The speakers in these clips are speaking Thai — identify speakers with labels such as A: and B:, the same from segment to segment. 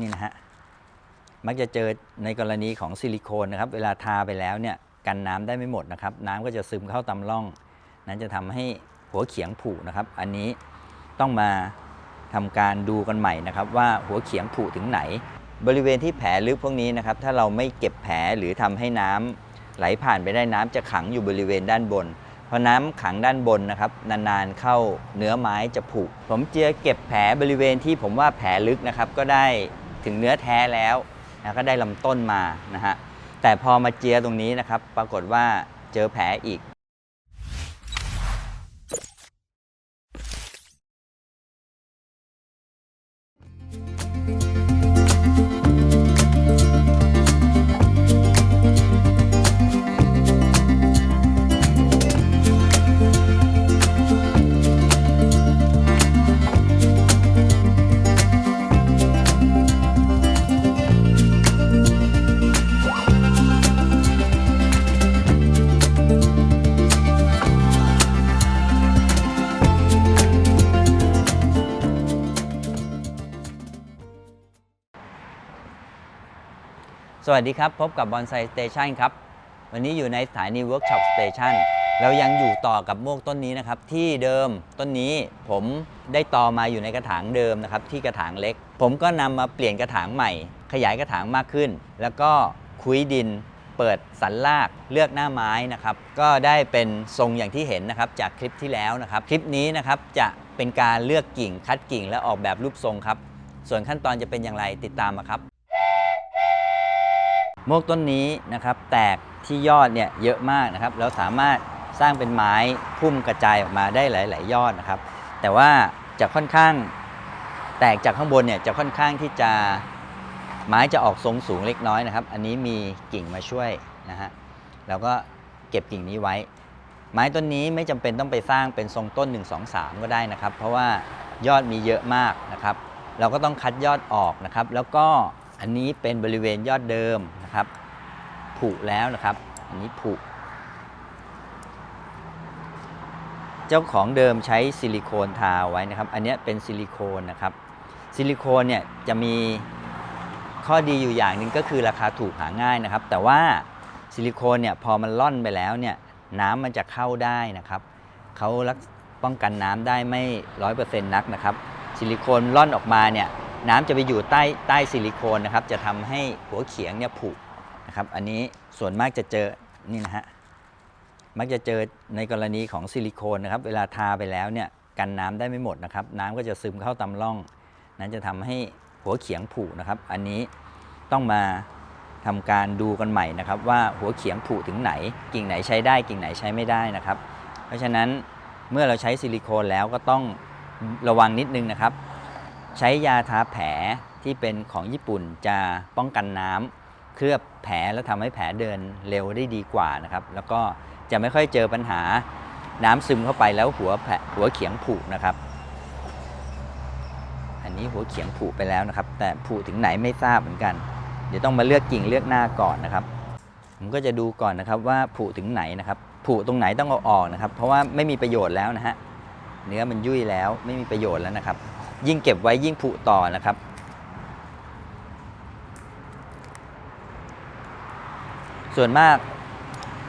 A: นี่นะฮะมักจะเจอในกรณีของซิลิโคนนะครับ เวลาทาไปแล้วเนี่ยกันน้ำได้ไม่หมดนะครับ น้ำก็จะซึมเข้าตามร่อง นั้นจะทำให้หัวเขียงผุนะครับ อันนี้ต้องมาทำการดูกันใหม่นะครับ ว่าหัวเขียงผุถึงไหน บริเวณที่แผลลึกพวกนี้นะครับ ถ้าเราไม่เก็บแผลหรือทำให้น้ำไหลผ่านไปได้น้ำจะขังอยู่บริเวณด้านบนพอน้ำขังด้านบนนะครับ นานๆเข้าเนื้อไม้จะผุผมเจียเก็บแผลบริเวณที่ผมว่าแผลลึกนะครับก็ได้ ถึงเนื้อแท้แล้วนะก็ได้ลำต้นมานะฮะแต่พอมาเจียตรงนี้นะครับ ปรากฏว่าเจอแผลอีก สวัสดีครับ พบกับบอนไซสเตชันครับ วันนี้อยู่ในสถานีเวิร์กช็อปสเตชันเรายังอยู่ต่อกับโมกต้นนี้นะครับ ที่เดิมต้นนี้ผมได้ต่อมาอยู่ในกระถางเดิมนะครับ ที่กระถางเล็ก ผมก็นำมาเปลี่ยนกระถางใหม่ ขยายกระถางมากขึ้น แล้วก็คุยดิน เปิดสันรากเลือกหน้าไม้นะครับ ก็ได้เป็นทรงอย่างที่เห็นนะครับ จากคลิปที่แล้วนะครับ คลิปนี้นะครับจะเป็นการเลือกกิ่งคัดกิ่งและออกแบบรูปทรงครับ ส่วนขั้นตอนจะเป็นอย่างไรติดตามมาครับ โมกต้นนี้นะครับแตกที่ยอดเนี่ยเยอะมากนะครับแล้วสามารถสร้างเป็นไม้พุ่มกระจายออกมาได้หลาย ๆ ยอดนะครับ แต่ว่าจะค่อนข้างแตกจากข้างบนเนี่ยจะค่อนข้างที่จะไม้จะออกทรงสูงเล็กน้อยนะครับ อันนี้มีกิ่งมาช่วยนะฮะแล้วก็เก็บกิ่งนี้ไว้ ไม้ต้นนี้ไม่จำเป็นต้องไปสร้างเป็นทรงต้น 1 2 3 ก็ได้นะครับ เพราะว่ายอดมีเยอะมากนะครับ เราก็ต้องคัดยอดออกนะครับ แล้วก็ อันนี้เป็นบริเวณยอดเดิมนะครับผุแล้วนะครับ อันนี้ผุ เจ้าของเดิมใช้ซิลิโคนทาไว้นะครับ อันนี้เป็นซิลิโคนนะครับ ซิลิโคนเนี่ยจะมีข้อดีอยู่อย่างหนึ่งก็คือราคาถูกหาง่ายนะครับ แต่ว่าซิลิโคนเนี่ยพอมันล่อนไปแล้วเนี่ยน้ำมันจะเข้าได้นะครับ เขารักป้องกันน้ำได้ไม่ร้อยเปอร์เซ็นต์นักนะครับ ซิลิโคนล่อนออกมาเนี่ย น้ำจะไปอยู่ใต้ใต้ซิลิโคนนะครับ จะทำให้หัวเขียงเนี่ยผุนะครับ อันนี้ส่วนมากจะเจอนี่นะฮะมักจะเจอในกรณีของซิลิโคนนะครับ เวลาทาไปแล้วเนี่ยกันน้ำได้ไม่หมดนะครับ น้ำก็จะซึมเข้าตามร่อง นั้นจะทำให้หัวเขียงผุนะครับ อันนี้ต้องมาทำการดูกันใหม่นะครับ ว่าหัวเขียงผุถึงไหน กิ่งไหนใช้ได้ กิ่งไหนใช้ไม่ได้นะครับ เพราะฉะนั้นเมื่อเราใช้ซิลิโคนแล้วก็ต้องระวังนิดนึงนะครับ ใช้ยาทาแผลที่เป็นของญี่ปุ่นจะป้องกันน้ำเคลือบแผลแล้วทำให้แผลเดินเร็วได้ดีกว่านะครับ แล้วก็จะไม่ค่อยเจอปัญหาน้ำซึมเข้าไปแล้วหัวแผลหัวเขียงผุนะครับ อันนี้หัวเขียงผุไปแล้วนะครับ แต่ผุถึงไหนไม่ทราบเหมือนกัน เดี๋ยวต้องมาเลือกกิ่งเลือกหน้าก่อนนะครับ ผมก็จะดูก่อนนะครับว่าผุถึงไหนนะครับผุตรงไหนต้องเอาออกนะครับ เพราะว่าไม่มีประโยชน์แล้วนะฮะเนื้อมันยุ่ยแล้วไม่มีประโยชน์แล้วนะครับ ยิ่งเก็บไว้ยิ่งผุต่อนะครับ ส่วนมาก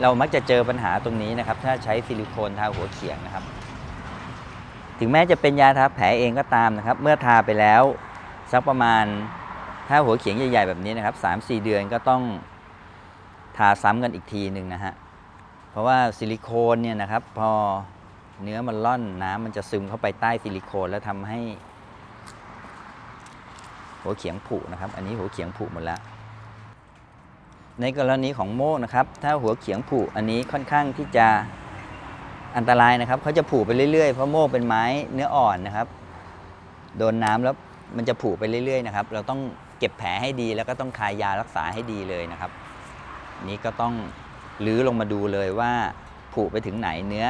A: เรามักจะเจอปัญหาตรงนี้นะครับ ถ้าใช้ซิลิโคนทาหัวเขียงนะครับ ถึงแม้จะเป็นยาทาแผลเองก็ตามนะครับ เมื่อทาไปแล้วสักประมาณถ้าหัวเขียงใหญ่ ๆ แบบนี้นะครับ3-4 เดือนก็ต้องทาซ้ำกันอีกทีหนึ่งนะฮะเพราะว่าซิลิโคนเนี่ยนะครับพอเนื้อมันล่อนน้ำมันจะซึมเข้าไปใต้ซิลิโคนแล้วทำให้ หัวเขียงผุนะครับ อันนี้หัวเขียงผุหมดแล้ว ในกรณีของโมกนะครับ ถ้าหัวเขียงผุอันนี้ค่อนข้างที่จะอันตรายนะครับเขาจะผุไปเรื่อยๆ เพราะโมกเป็นไม้เนื้ออ่อนนะครับ โดนน้ำแล้วมันจะผุไปเรื่อยๆนะครับ เราต้องเก็บแผลให้ดีแล้วก็ต้องคายยารักษาให้ดีเลยนะครับ นี้ก็ต้องลื้อลงมาดูเลยว่าผุไปถึงไหนเนื้อ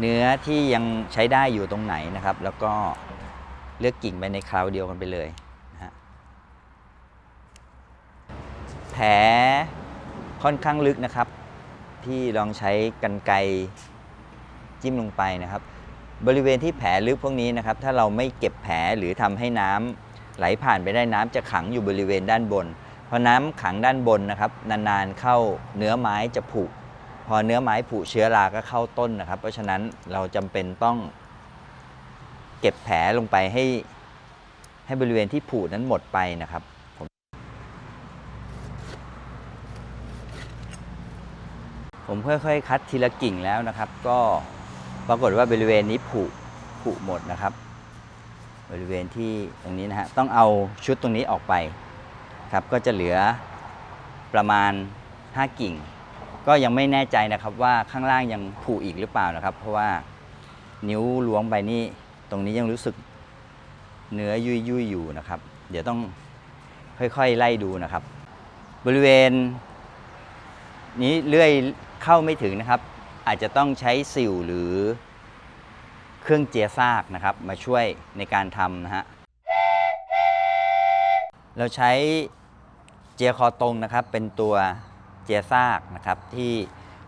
A: เนื้อที่ยังใช้ได้อยู่ตรงไหนนะครับ แล้วก็เลือกกิ่งไปในคราวเดียวกันไปเลยนะฮะ แผลค่อนข้างลึกนะครับที่ลองใช้กันไกจิ้มลงไปนะครับ บริเวณที่แผลลึกพวกนี้นะครับ ถ้าเราไม่เก็บแผลหรือทำให้น้ไหลผ่านไปได้น้ำจะขังอยู่บริเวณด้านบนพอน้ำขังด้านบนนะครับ นานๆเข้าเนื้อไม้จะผุพอเนื้อไม้ผุเชื้อราก็เข้าต้นนะครับ เพราะฉะนั้นเราจำเป็นต้องเก็บแผลลงไปให้ให้บริเวณที่ผุนั้นหมดไปนะครับ ผมค่อยๆ คัดทีละกิ่งแล้วนะครับ ก็ปรากฏว่าบริเวณนี้ผุผุหมดนะครับ บริเวณที่ตรงนี้นะฮะต้องเอาชุดตรงนี้ออกไปครับก็จะเหลือประมาณ 5 กิ่ง ก็ยังไม่แน่ใจนะครับว่าข้างล่างยังผุอีกหรือเปล่านะครับ เพราะว่านิ้วล้วงไปนี่ตรงนี้ยังรู้สึกเนื้อยุยยุยอยู่นะครับ เดี๋ยวต้องค่อยๆไล่ดูนะครับ บริเวณนี้เลื่อย เข้าไม่ถึงนะครับ อาจจะต้องใช้สิวหรือเครื่องเจียซากนะครับ มาช่วยในการทำนะฮะเราใช้เจียคอตรงนะครับ เป็นตัวเจียซากนะครับ ที่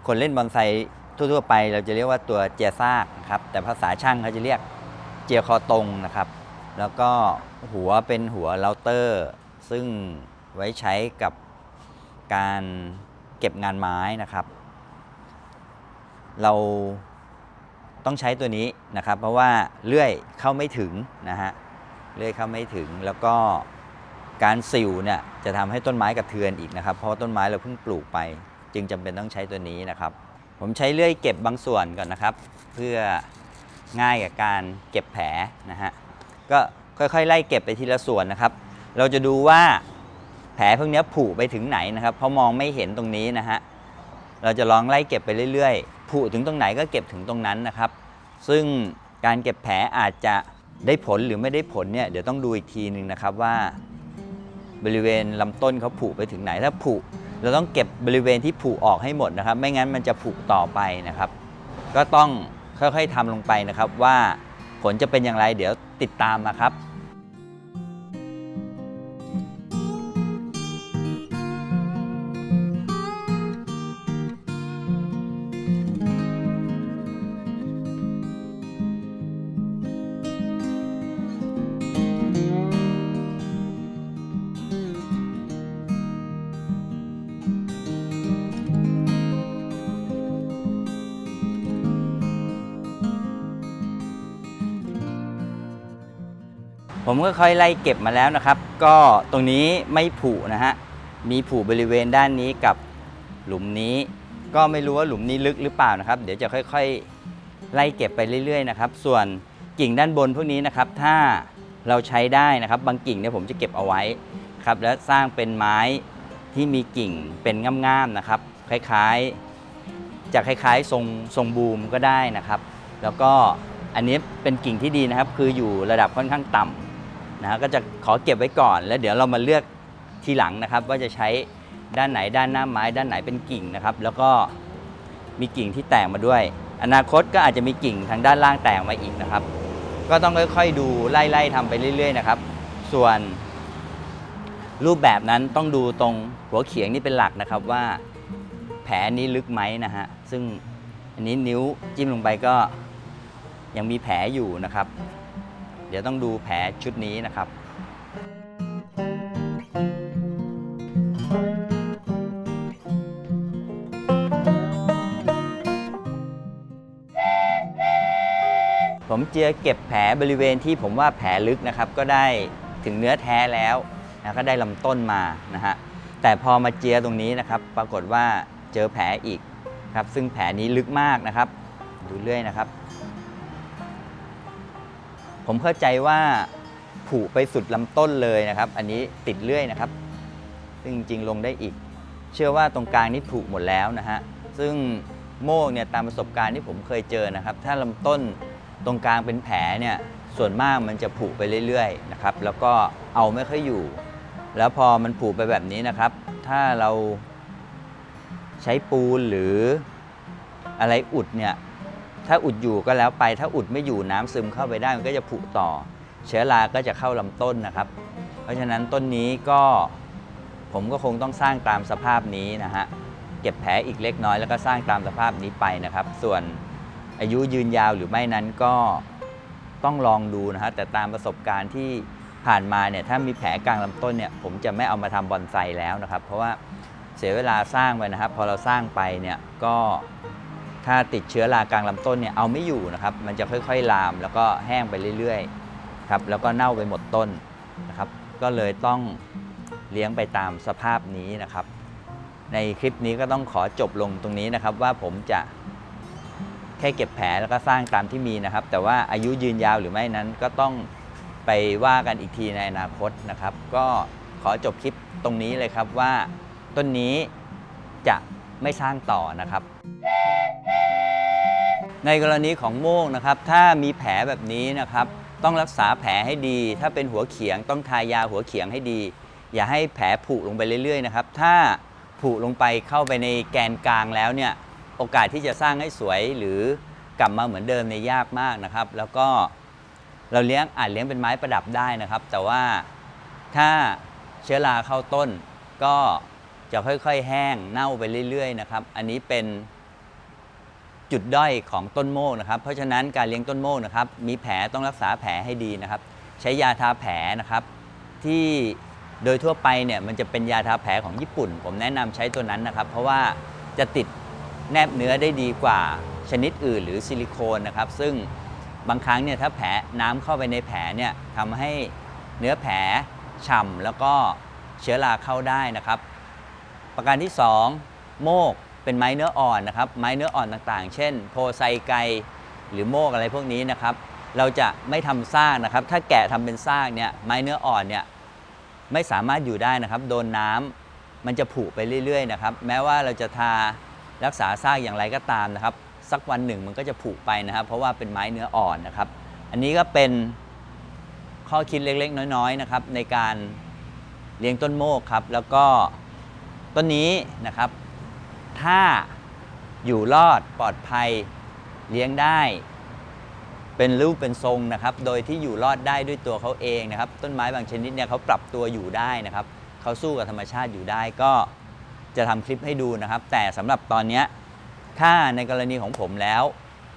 A: คนเล่นบอนไซทั่วๆไป เราจะเรียกว่าตัวเจียซากนะครับ แต่ภาษาช่างเขาจะเรียกเจียคอตรงนะครับ แล้วก็หัวเป็นหัวเราเตอร์ ซึ่งไว้ใช้กับการเก็บงานไม้นะครับ เราต้องใช้ตัวนี้นะครับ เพราะว่าเลื่อยเข้าไม่ถึงนะฮะเลื่อยเข้าไม่ถึงแล้วก็การสิวเนี่ยจะทำให้ต้นไม้กระเทือนอีกนะครับ เพราะต้นไม้เราเพิ่งปลูกไป จึงจำเป็นต้องใช้ตัวนี้นะครับ ผมใช้เลื่อยเก็บบางส่วนก่อนนะครับ เพื่อง่ายกับการเก็บแผลนะฮะก็ค่อยๆ ไล่เก็บไปทีละส่วนนะครับ เราจะดูว่าแผลพวกนี้ผุไปถึงไหนนะครับ เพราะมองไม่เห็นตรงนี้นะฮะ เราจะลองไล่เก็บไปเรื่อยๆผุถึงตรงไหนก็เก็บถึงตรงนั้นนะครับ ซึ่งการเก็บแผลอาจจะได้ผลหรือไม่ได้ผลเนี่ยเดี๋ยวต้องดูอีกทีหนึ่งนะครับว่า บริเวณลำต้นเขาผุไปถึงไหนถ้าผุเราต้องเก็บบริเวณที่ผุออกให้หมดนะครับ ไม่งั้นมันจะผุต่อไปนะครับ ก็ต้องค่อยๆทำลงไปนะครับว่าผลจะเป็นอย่างไรเดี๋ยวติดตามมาครับ ผมก็ค่อยไล่เก็บมาแล้วนะครับ ก็ตรงนี้ไม่ผุนะฮะ มีผุบริเวณด้านนี้กับหลุมนี้ ก็ไม่รู้ว่าหลุมนี้ลึกหรือเปล่านะครับ เดี๋ยวจะค่อยๆ ไล่เก็บไปเรื่อยๆนะครับ ส่วนกิ่งด้านบนพวกนี้นะครับ ถ้าเราใช้ได้นะครับ บางกิ่งเนี่ยผมจะเก็บเอาไว้ครับ แล้วสร้างเป็นไม้ที่มีกิ่งเป็นง่ามๆนะครับ คล้ายๆ จะคล้ายๆทรงทรงบูมก็ได้นะครับ แล้วก็อันนี้เป็นกิ่งที่ดีนะครับ คืออยู่ระดับค่อนข้างต่ำ นะฮะก็จะขอเก็บไว้ก่อน แล้วเดี๋ยวเรามาเลือกทีหลังนะครับ ว่าจะใช้ด้านไหนด้านหน้าไม้ ด้านไหนเป็นกิ่งนะครับ แล้วก็มีกิ่งที่แตกมาด้วย อนาคตก็อาจจะมีกิ่งทางด้านล่างแตกมาอีกนะครับ ก็ต้องค่อยๆดูไล่ๆทำไปเรื่อย ๆ นะครับ ส่วนรูปแบบนั้นต้องดูตรงหัวเขียงนี่เป็นหลักนะครับว่าแผลนี้ลึกไหมนะฮะซึ่งอันนี้นิ้วจิ้มลงไปก็ยังมีแผลอยู่นะครับ เดี๋ยวต้องดูแผลชุดนี้นะครับผมเจียเก็บแผลบริเวณที่ผมว่าแผลลึกนะครับ ก็ได้ถึงเนื้อแท้แล้วนะก็ได้ลำต้นมานะฮะแต่พอมาเจียตรงนี้นะครับ ปรากฏว่าเจอแผลอีกครับ ซึ่งแผลนี้ลึกมากนะครับ ดูเรื่อยนะครับ ผมเข้าใจว่าผุไปสุดลำต้นเลยนะครับ อันนี้ติดเลื่อยนะครับ ซึ่งจริงๆลงได้อีก เชื่อว่าตรงกลางนี่ผุหมดแล้วนะฮะ ซึ่งโมกเนี่ยตามประสบการณ์ที่ผมเคยเจอนะครับ ถ้าลำต้นตรงกลางเป็นแผลเนี่ย ส่วนมากมันจะผุไปเรื่อยๆนะครับ แล้วก็เอาไม่ค่อยอยู่ แล้วพอมันผุไปแบบนี้นะครับ ถ้าเราใช้ปูนหรืออะไรอุดเนี่ย ถ้าอุดอยู่ก็แล้วไป ถ้าอุดไม่อยู่น้ำซึมเข้าไปได้มันก็จะผุต่อ เชื้อราก็จะเข้าลำต้นนะครับ เพราะฉะนั้นต้นนี้ก็ผมก็คงต้องสร้างตามสภาพนี้นะฮะเก็บแผลอีกเล็กน้อยแล้วก็สร้างตามสภาพนี้ไปนะครับ ส่วนอายุยืนยาวหรือไม่นั้นก็ต้องลองดูนะฮะแต่ตามประสบการณ์ที่ผ่านมาเนี่ยถ้ามีแผลกลางลำต้นเนี่ยผมจะไม่เอามาทำบอนไซแล้วนะครับ เพราะว่าเสียเวลาสร้างไปนะครับ พอเราสร้างไปเนี่ยก็ ถ้าติดเชื้อรากลางลำต้นเนี่ยเอาไม่อยู่นะครับ มันจะค่อยๆลามแล้วก็แห้งไปเรื่อยๆครับแล้วก็เน่าไปหมดต้นนะครับ ก็เลยต้องเลี้ยงไปตามสภาพนี้นะครับ ในคลิปนี้ก็ต้องขอจบลงตรงนี้นะครับ ว่าผมจะแค่เก็บแผลแล้วก็สร้างตามที่มีนะครับ แต่ว่าอายุยืนยาวหรือไม่นั้นก็ต้องไปว่ากันอีกทีในอนาคตนะครับ ก็ขอจบคลิปตรงนี้เลยครับว่าต้นนี้จะไม่สร้างต่อนะครับ ในกรณีของโมกนะครับ ถ้ามีแผลแบบนี้นะครับ ต้องรักษาแผลให้ดี ถ้าเป็นหัวเขียงต้องทายาหัวเขียงให้ดี อย่าให้แผลผุลงไปเรื่อยๆนะครับ ถ้าผุลงไปเข้าไปในแกนกลางแล้วเนี่ย โอกาสที่จะสร้างให้สวยหรือกลับมาเหมือนเดิมเนี่ยยากมากนะครับ แล้วก็เราเลี้ยงอาจเลี้ยงเป็นไม้ประดับได้นะครับ แต่ว่าถ้าเชื้อราเข้าต้นก็จะค่อยๆ แห้งเน่าไปเรื่อยๆนะครับ อันนี้เป็น จุดด้อยของต้นโมกนะครับ เพราะฉะนั้นการเลี้ยงต้นโมกนะครับ มีแผลต้องรักษาแผลให้ดีนะครับ ใช้ยาทาแผลนะครับ ที่โดยทั่วไปเนี่ยมันจะเป็นยาทาแผลของญี่ปุ่น ผมแนะนำใช้ตัวนั้นนะครับ เพราะว่าจะติดแนบเนื้อได้ดีกว่าชนิดอื่น หรือซิลิโคนนะครับ ซึ่งบางครั้งเนี่ยถ้าแผลน้ำเข้าไปในแผลเนี่ยทำให้เนื้อแผลฉ่ำแล้วก็เชื้อราเข้าได้นะครับ ประการที่ 2 โมก เป็นไม้เนื้ออ่อนนะครับ ไม้เนื้ออ่อนต่างๆ เช่น โพไซไกหรือโมกอะไรพวกนี้นะครับ เราจะไม่ทำซากนะครับ ถ้าแกะทำเป็นซากเนี่ยไม้เนื้ออ่อนเนี่ยไม่สามารถอยู่ได้นะครับ โดนน้ำมันจะผุไปเรื่อยๆนะครับ แม้ว่าเราจะทารักษาซากอย่างไรก็ตามนะครับ สักวันหนึ่งมันก็จะผุไปนะครับ เพราะว่าเป็นไม้เนื้ออ่อนนะครับ อันนี้ก็เป็นข้อคิดเล็กๆ น้อยๆนะครับในการเลี้ยงต้นโมกครับ แล้วก็ต้นนี้นะครับ ถ้าอยู่รอดปลอดภัยเลี้ยงได้ เป็นรูปเป็นทรงนะครับ โดยที่อยู่รอดได้ด้วยตัวเขาเองนะครับ ต้นไม้บางชนิดเนี่ยเขาปรับตัวอยู่ได้นะครับเขาสู้กับธรรมชาติอยู่ได้ก็จะทำคลิปให้ดูนะครับ แต่สำหรับตอนนี้ถ้าในกรณีของผมแล้ว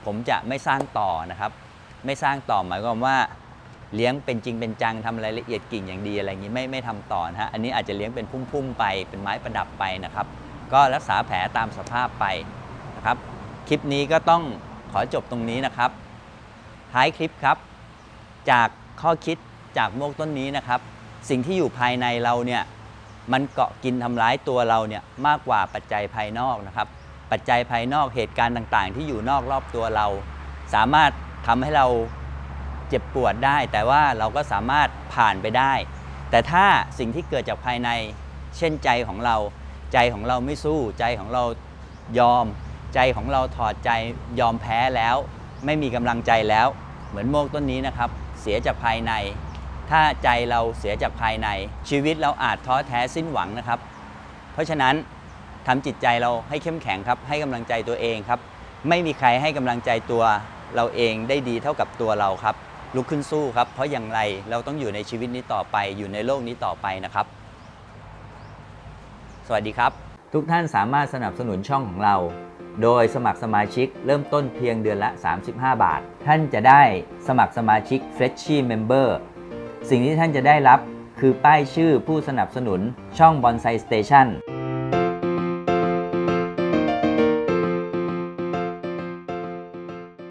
A: ผมจะไม่สร้างต่อนะครับ ไม่สร้างต่อหมายความว่าเลี้ยงเป็นจริงเป็นจังทำรายละเอียดกิ่งอย่างดีอะไรอย่างนี้ไม่ไม่ทำต่อนะฮะอันนี้อาจจะเลี้ยงเป็นพุ่มๆไปเป็นไม้ประดับไปนะครับ ก็รักษาแผลตามสภาพไปนะครับ คลิปนี้ก็ต้องขอจบตรงนี้นะครับ ท้ายคลิปครับ จากข้อคิดจากโมกต้นนี้นะครับ สิ่งที่อยู่ภายในเราเนี่ยมันเกาะกินทำร้ายตัวเราเนี่ยมากกว่าปัจจัยภายนอกนะครับ ปัจจัยภายนอกเหตุการณ์ต่างๆ ที่อยู่นอกรอบตัวเรา สามารถทำให้เราเจ็บปวดได้ แต่ว่าเราก็สามารถผ่านไปได้ แต่ถ้าสิ่งที่เกิดจากภายในเช่นใจของเรา ใจของเราไม่สู้ ใจของเรายอม ใจของเราถอดใจยอมแพ้แล้ว ไม่มีกำลังใจแล้ว เหมือนโมกต้นนี้นะครับ เสียจากภายใน ถ้าใจเราเสียจากภายใน ชีวิตเราอาจท้อแท้สิ้นหวังนะครับ เพราะฉะนั้นทำจิตใจเราให้เข้มแข็งครับ ให้กำลังใจตัวเองครับ ไม่มีใครให้กำลังใจตัวเราเองได้ดีเท่ากับตัวเราครับลุกขึ้นสู้ครับ เพราะอย่างไรเราต้องอยู่ในชีวิตนี้ต่อไป อยู่ในโลกนี้ต่อไปนะครับ สวัสดีครับ ทุกท่านสามารถสนับสนุนช่องของเรา โดยสมัครสมาชิกเริ่มต้นเพียงเดือนละ 35 บาท ท่านจะได้สมัครสมาชิก Freshie Member สิ่งที่ท่านจะได้รับคือป้ายชื่อผู้สนับสนุนช่อง Bonsai Station